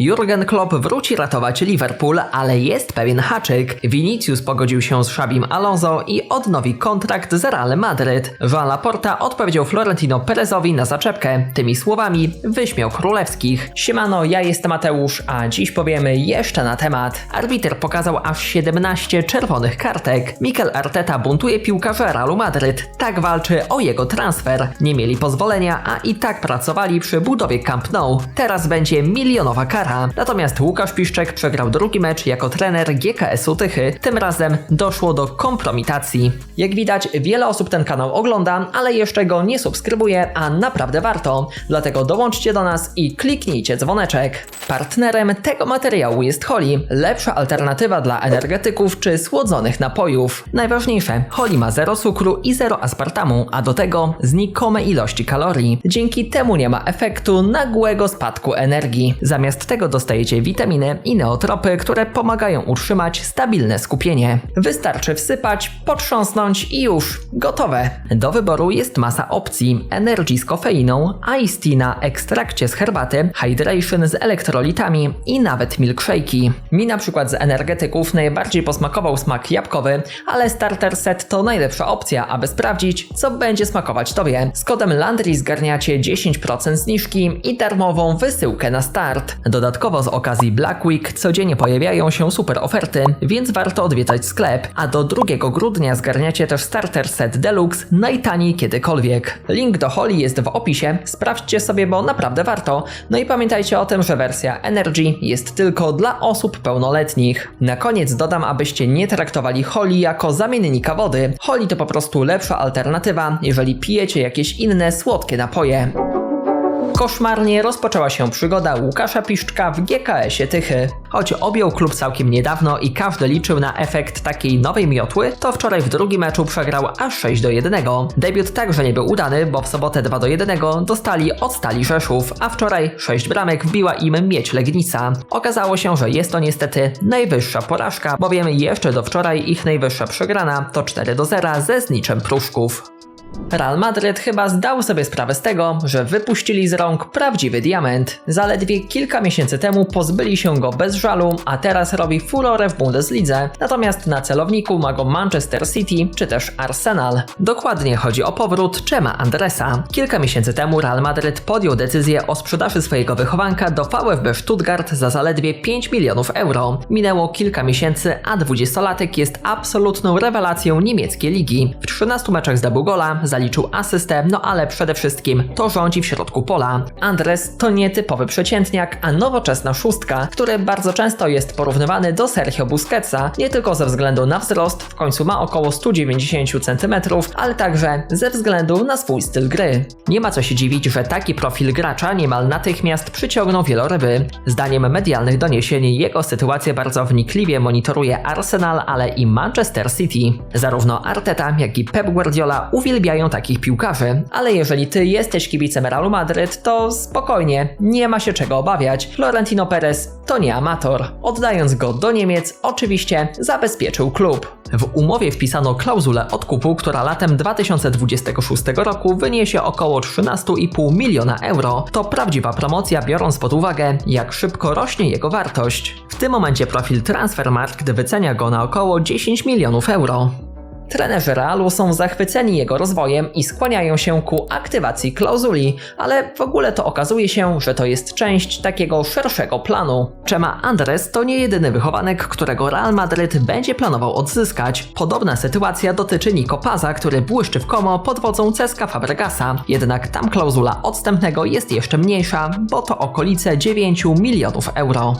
Jurgen Klopp wróci ratować Liverpool, ale jest pewien haczyk. Vinicius pogodził się z Szabim Alonso i odnowi kontrakt z Real Madryt. Joan Laporta odpowiedział Florentino Perezowi na zaczepkę. Tymi słowami wyśmiał królewskich. Siemano, ja jestem Mateusz, a dziś powiemy jeszcze na temat. Arbiter pokazał aż 17 czerwonych kartek. Mikel Arteta buntuje piłkarza Realu Madryt. Tak walczy o jego transfer. Nie mieli pozwolenia, a i tak pracowali przy budowie Camp Nou. Teraz będzie milionowa kara. Natomiast Łukasz Piszczek przegrał drugi mecz jako trener GKS-u Tychy. Tym razem doszło do kompromitacji. Jak widać, wiele osób ten kanał ogląda, ale jeszcze go nie subskrybuje, a naprawdę warto. Dlatego dołączcie do nas i kliknijcie dzwoneczek. Partnerem tego materiału jest Holly, lepsza alternatywa dla energetyków czy słodzonych napojów. Najważniejsze, Holly ma zero cukru i zero aspartamu, a do tego znikome ilości kalorii. Dzięki temu nie ma efektu nagłego spadku energii. Zamiast tego dostajecie witaminy i neotropy, które pomagają utrzymać stabilne skupienie. Wystarczy wsypać, potrząsnąć i już gotowe. Do wyboru jest masa opcji: Energy z kofeiną, Ice Tea na ekstrakcie z herbaty, Hydration z elektrolitami i nawet milkshake'i. Mi na przykład z energetyków najbardziej posmakował smak jabłkowy, ale starter set to najlepsza opcja, aby sprawdzić, co będzie smakować Tobie. Z kodem Landry zgarniacie 10% zniżki i darmową wysyłkę na start. Dodatkowo z okazji Black Week codziennie pojawiają się super oferty, więc warto odwiedzać sklep, a do 2 grudnia zgarniacie też starter set deluxe najtaniej kiedykolwiek. Link do Holly jest w opisie, sprawdźcie sobie, bo naprawdę warto. No i pamiętajcie o tym, że wersja Energy jest tylko dla osób pełnoletnich. Na koniec dodam, abyście nie traktowali Holly jako zamiennika wody. Holly to po prostu lepsza alternatywa, jeżeli pijecie jakieś inne słodkie napoje. Koszmarnie rozpoczęła się przygoda Łukasza Piszczka w GKS-ie Tychy. Choć objął klub całkiem niedawno i każdy liczył na efekt takiej nowej miotły, to wczoraj w drugim meczu przegrał aż 6 do 1. Debiut także nie był udany, bo w sobotę 2 do 1 dostali od Stali Rzeszów, a wczoraj 6 bramek wbiła im Mieć Legnica. Okazało się, że jest to niestety najwyższa porażka, bowiem jeszcze do wczoraj ich najwyższa przegrana to 4 do 0 ze zniczem Pruszków. Real Madryt chyba zdał sobie sprawę z tego, że wypuścili z rąk prawdziwy diament. Zaledwie kilka miesięcy temu pozbyli się go bez żalu, a teraz robi furorę w Bundeslidze, natomiast na celowniku ma go Manchester City czy też Arsenal. Dokładnie chodzi o powrót Czema Andresa. Kilka miesięcy temu Real Madryt podjął decyzję o sprzedaży swojego wychowanka do VfB Stuttgart za zaledwie 5 milionów euro. Minęło kilka miesięcy, a 20-latek jest absolutną rewelacją niemieckiej ligi. W 13 meczach zdobył gola, zaliczył asystę, no ale przede wszystkim to rządzi w środku pola. Andres to nietypowy przeciętniak, a nowoczesna szóstka, który bardzo często jest porównywany do Sergio Busquetsa, nie tylko ze względu na wzrost, w końcu ma około 190 cm, ale także ze względu na swój styl gry. Nie ma co się dziwić, że taki profil gracza niemal natychmiast przyciągnął wieloryby. Zdaniem medialnych doniesień jego sytuację bardzo wnikliwie monitoruje Arsenal, ale i Manchester City. Zarówno Arteta, jak i Pep Guardiola uwielbiają takich piłkarzy, ale jeżeli ty jesteś kibicem Realu Madryt, to spokojnie, nie ma się czego obawiać. Florentino Perez to nie amator. Oddając go do Niemiec, oczywiście zabezpieczył klub. W umowie wpisano klauzulę odkupu, która latem 2026 roku wyniesie około 13,5 miliona euro. To prawdziwa promocja, biorąc pod uwagę, jak szybko rośnie jego wartość. W tym momencie profil Transfermarkt wycenia go na około 10 milionów euro. Trenerzy Realu są zachwyceni jego rozwojem i skłaniają się ku aktywacji klauzuli, ale w ogóle to okazuje się, że to jest część takiego szerszego planu. Czema Andres to nie jedyny wychowanek, którego Real Madryt będzie planował odzyskać. Podobna sytuacja dotyczy Nico Paza, który błyszczy w komo pod wodzą Ceska Fabregasa. Jednak tam klauzula odstępnego jest jeszcze mniejsza, bo to okolice 9 milionów euro.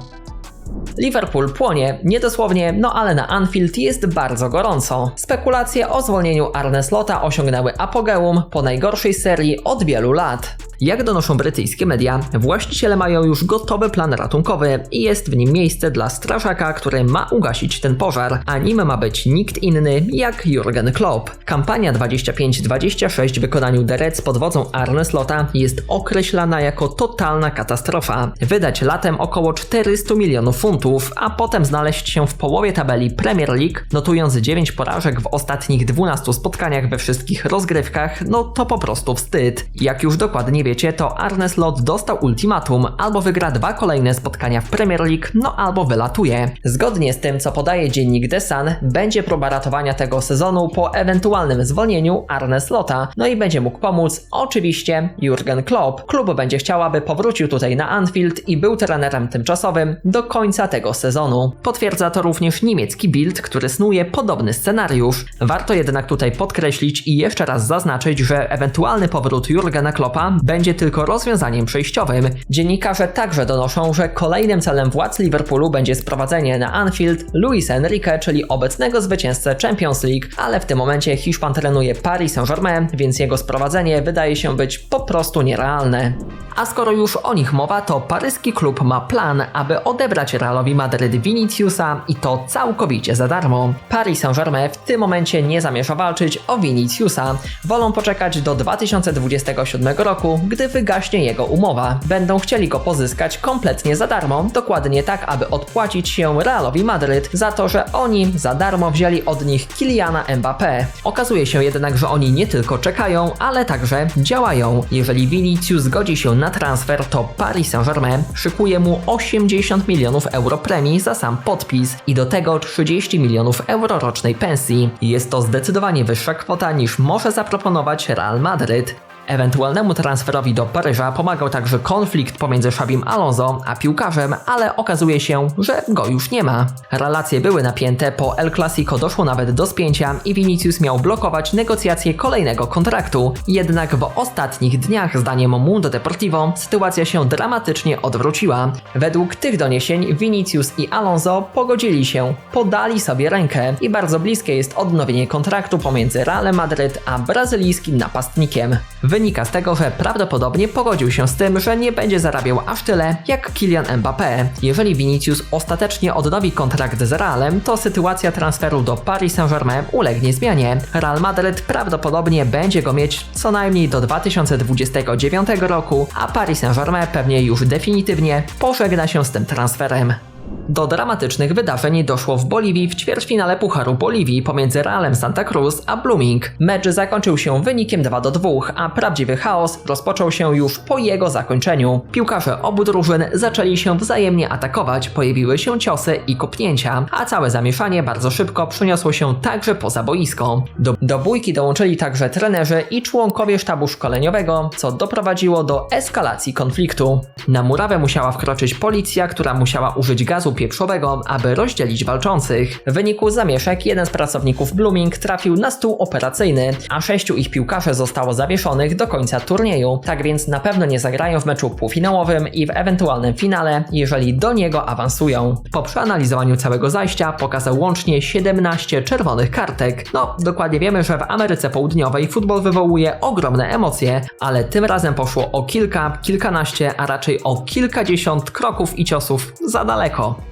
Liverpool płonie, niedosłownie, no ale na Anfield jest bardzo gorąco. Spekulacje o zwolnieniu Arne Slota osiągnęły apogeum po najgorszej serii od wielu lat. Jak donoszą brytyjskie media, właściciele mają już gotowy plan ratunkowy i jest w nim miejsce dla strażaka, który ma ugasić ten pożar, a nim ma być nikt inny jak Jurgen Klopp. Kampania 25-26 w wykonaniu The Reds pod wodzą Arne Slota jest określana jako totalna katastrofa. Wydać latem około 400 milionów funtów, punktów, a potem znaleźć się w połowie tabeli Premier League, notując 9 porażek w ostatnich 12 spotkaniach we wszystkich rozgrywkach, no to po prostu wstyd. Jak już dokładnie wiecie, to Arne Slot dostał ultimatum, albo wygra dwa kolejne spotkania w Premier League, no albo wylatuje. Zgodnie z tym, co podaje dziennik The Sun, będzie próba ratowania tego sezonu po ewentualnym zwolnieniu Arne Slota, no i będzie mógł pomóc oczywiście Jurgen Klopp. Klub będzie chciał, aby powrócił tutaj na Anfield i był trenerem tymczasowym do końca tego sezonu. Potwierdza to również niemiecki Bild, który snuje podobny scenariusz. Warto jednak tutaj podkreślić i jeszcze raz zaznaczyć, że ewentualny powrót Jurgena Kloppa będzie tylko rozwiązaniem przejściowym. Dziennikarze także donoszą, że kolejnym celem władz Liverpoolu będzie sprowadzenie na Anfield Luis Enrique, czyli obecnego zwycięzcę Champions League, ale w tym momencie Hiszpan trenuje Paris Saint-Germain, więc jego sprowadzenie wydaje się być po prostu nierealne. A skoro już o nich mowa, to paryski klub ma plan, aby odebrać Realowi Madryt Viniciusa i to całkowicie za darmo. Paris Saint-Germain w tym momencie nie zamierza walczyć o Viniciusa. Wolą poczekać do 2027 roku, gdy wygaśnie jego umowa. Będą chcieli go pozyskać kompletnie za darmo, dokładnie tak, aby odpłacić się Realowi Madryt za to, że oni za darmo wzięli od nich Kiliana Mbappé. Okazuje się jednak, że oni nie tylko czekają, ale także działają. Jeżeli Vinicius zgodzi się na transfer, to Paris Saint-Germain szykuje mu 80 milionów euro premii za sam podpis i do tego 30 milionów euro rocznej pensji. Jest to zdecydowanie wyższa kwota niż może zaproponować Real Madryt. Ewentualnemu transferowi do Paryża pomagał także konflikt pomiędzy Szabim Alonso a piłkarzem, ale okazuje się, że go już nie ma. Relacje były napięte, po El Clasico doszło nawet do spięcia i Vinicius miał blokować negocjacje kolejnego kontraktu. Jednak w ostatnich dniach, zdaniem Mundo Deportivo, sytuacja się dramatycznie odwróciła. Według tych doniesień Vinicius i Alonso pogodzili się, podali sobie rękę i bardzo bliskie jest odnowienie kontraktu pomiędzy Realem Madryt a brazylijskim napastnikiem. Wynika z tego, że prawdopodobnie pogodził się z tym, że nie będzie zarabiał aż tyle jak Kylian Mbappé. Jeżeli Vinicius ostatecznie odnowi kontrakt z Realem, to sytuacja transferu do Paris Saint-Germain ulegnie zmianie. Real Madrid prawdopodobnie będzie go mieć co najmniej do 2029 roku, a Paris Saint-Germain pewnie już definitywnie pożegna się z tym transferem. Do dramatycznych wydarzeń doszło w Boliwii w ćwierćfinale Pucharu Boliwii pomiędzy Realem Santa Cruz a Blooming. Mecz zakończył się wynikiem 2 do 2, a prawdziwy chaos rozpoczął się już po jego zakończeniu. Piłkarze obu drużyn zaczęli się wzajemnie atakować, pojawiły się ciosy i kopnięcia, a całe zamieszanie bardzo szybko przeniosło się także poza boisko. Do, do bójki dołączyli także trenerzy i członkowie sztabu szkoleniowego, co doprowadziło do eskalacji konfliktu. Na murawę musiała wkroczyć policja, która musiała użyć gazu pieprzowego, aby rozdzielić walczących. W wyniku zamieszek jeden z pracowników Blooming trafił na stół operacyjny, a sześciu ich piłkarzy zostało zawieszonych do końca turnieju. Tak więc na pewno nie zagrają w meczu półfinałowym i w ewentualnym finale, jeżeli do niego awansują. Po przeanalizowaniu całego zajścia pokazał łącznie 17 czerwonych kartek. No, dokładnie wiemy, że w Ameryce Południowej futbol wywołuje ogromne emocje, ale tym razem poszło o kilka, kilkanaście, a raczej o kilkadziesiąt kroków i ciosów za daleko.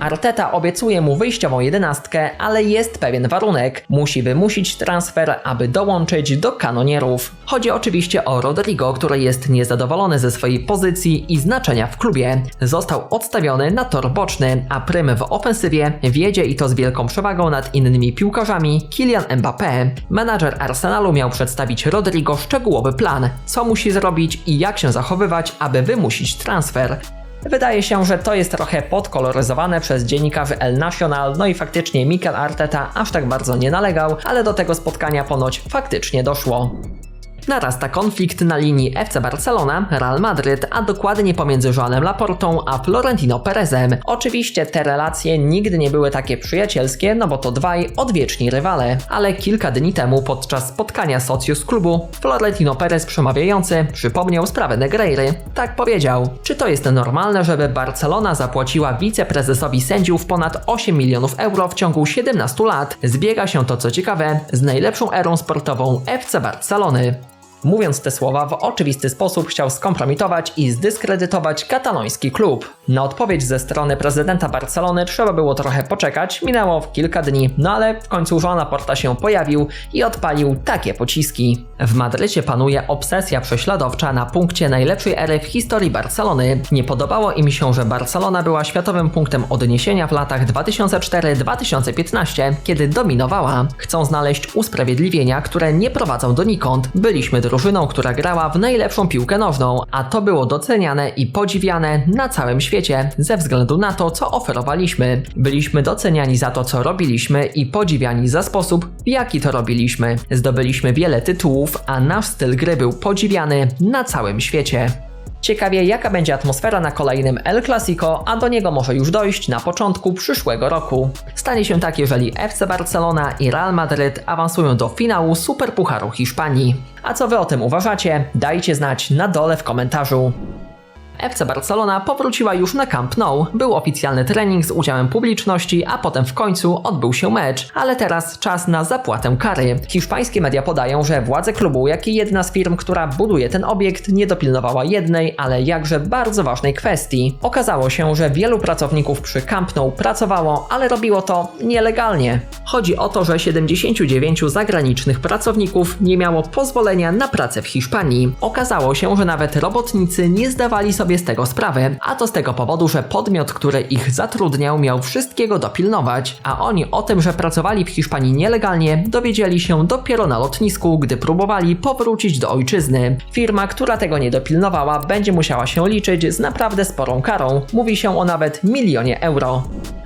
Arteta obiecuje mu wyjściową jedenastkę, ale jest pewien warunek. Musi wymusić transfer, aby dołączyć do kanonierów. Chodzi oczywiście o Rodrigo, który jest niezadowolony ze swojej pozycji i znaczenia w klubie. Został odstawiony na tor boczny, a prym w ofensywie wiedzie i to z wielką przewagą nad innymi piłkarzami Kylian Mbappé. Menadżer Arsenalu miał przedstawić Rodrigo szczegółowy plan, co musi zrobić i jak się zachowywać, aby wymusić transfer. Wydaje się, że to jest trochę podkoloryzowane przez dziennikarzy El Nacional, no i faktycznie Mikel Arteta aż tak bardzo nie nalegał, ale do tego spotkania ponoć faktycznie doszło. Narasta konflikt na linii FC Barcelona, Real Madryt, a dokładnie pomiędzy Joanem Laportą a Florentino Perezem. Oczywiście te relacje nigdy nie były takie przyjacielskie, no bo to dwaj odwieczni rywale, ale kilka dni temu podczas spotkania Socius klubu Florentino Perez przemawiający przypomniał sprawę Negreiry. Tak powiedział. Czy to jest normalne, żeby Barcelona zapłaciła wiceprezesowi sędziów ponad 8 milionów euro w ciągu 17 lat? Zbiega się to co ciekawe z najlepszą erą sportową FC Barcelony. Mówiąc te słowa, w oczywisty sposób chciał skompromitować i zdyskredytować kataloński klub. Na odpowiedź ze strony prezydenta Barcelony trzeba było trochę poczekać, minęło kilka dni, no ale w końcu Joan Laporta się pojawił i odpalił takie pociski. W Madrycie panuje obsesja prześladowcza na punkcie najlepszej ery w historii Barcelony. Nie podobało im się, że Barcelona była światowym punktem odniesienia w latach 2004-2015, kiedy dominowała. Chcą znaleźć usprawiedliwienia, które nie prowadzą donikąd. Byliśmy drużyną, która grała w najlepszą piłkę nożną, a to było doceniane i podziwiane na całym świecie ze względu na to, co oferowaliśmy. Byliśmy doceniani za to, co robiliśmy i podziwiani za sposób, w jaki to robiliśmy. Zdobyliśmy wiele tytułów, a nasz styl gry był podziwiany na całym świecie. Ciekawie, jaka będzie atmosfera na kolejnym El Clasico, a do niego może już dojść na początku przyszłego roku. Stanie się tak, jeżeli FC Barcelona i Real Madryt awansują do finału Superpucharu Hiszpanii. A co wy o tym uważacie? Dajcie znać na dole w komentarzu. FC Barcelona powróciła już na Camp Nou. Był oficjalny trening z udziałem publiczności, a potem w końcu odbył się mecz. Ale teraz czas na zapłatę kary. Hiszpańskie media podają, że władze klubu, jak i jedna z firm, która buduje ten obiekt, nie dopilnowała jednej, ale jakże bardzo ważnej kwestii. Okazało się, że wielu pracowników przy Camp Nou pracowało, ale robiło to nielegalnie. Chodzi o to, że 79 zagranicznych pracowników nie miało pozwolenia na pracę w Hiszpanii. Okazało się, że nawet robotnicy nie zdawali sobie z tego sprawy, a to z tego powodu, że podmiot, który ich zatrudniał, miał wszystkiego dopilnować, a oni o tym, że pracowali w Hiszpanii nielegalnie, dowiedzieli się dopiero na lotnisku, gdy próbowali powrócić do ojczyzny. Firma, która tego nie dopilnowała, będzie musiała się liczyć z naprawdę sporą karą. Mówi się o nawet milionie euro.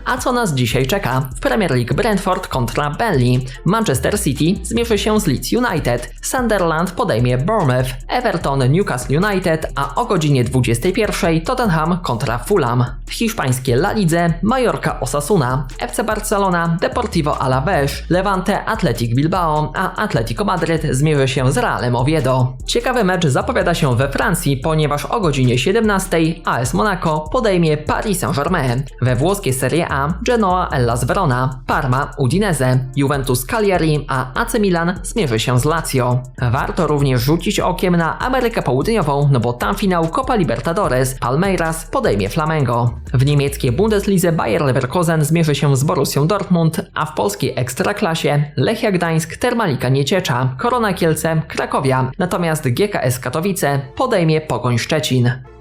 A co nas dzisiaj czeka? W Premier League Brentford kontra Burnley, Manchester City zmierzy się z Leeds United, Sunderland podejmie Bournemouth, Everton Newcastle United, a o godzinie 21 Tottenham kontra Fulham. W hiszpańskiej La Lidze Mallorca Osasuna, FC Barcelona Deportivo Alavés, Levante Athletic Bilbao, a Atletico Madryt zmierzy się z Realem Oviedo. Ciekawy mecz zapowiada się we Francji, ponieważ o godzinie 17 AS Monaco podejmie Paris Saint-Germain. We włoskiej Serie A Genoa Hellas Verona, Parma Udinese, Juventus Cagliari, a AC Milan zmierzy się z Lazio. Warto również rzucić okiem na Amerykę Południową, no bo tam finał Copa Libertadores Palmeiras podejmie Flamengo. W niemieckiej Bundeslidze Bayer Leverkusen zmierzy się z Borussią Dortmund, a w polskiej Ekstraklasie Lechia Gdańsk Termalika Nieciecza, Korona Kielce Krakowia, natomiast GKS Katowice podejmie Pogoń Szczecin.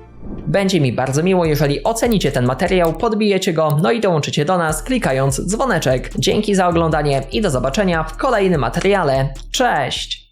Będzie mi bardzo miło, jeżeli ocenicie ten materiał, podbijecie go, no i dołączycie do nas klikając dzwoneczek. Dzięki za oglądanie i do zobaczenia w kolejnym materiale. Cześć!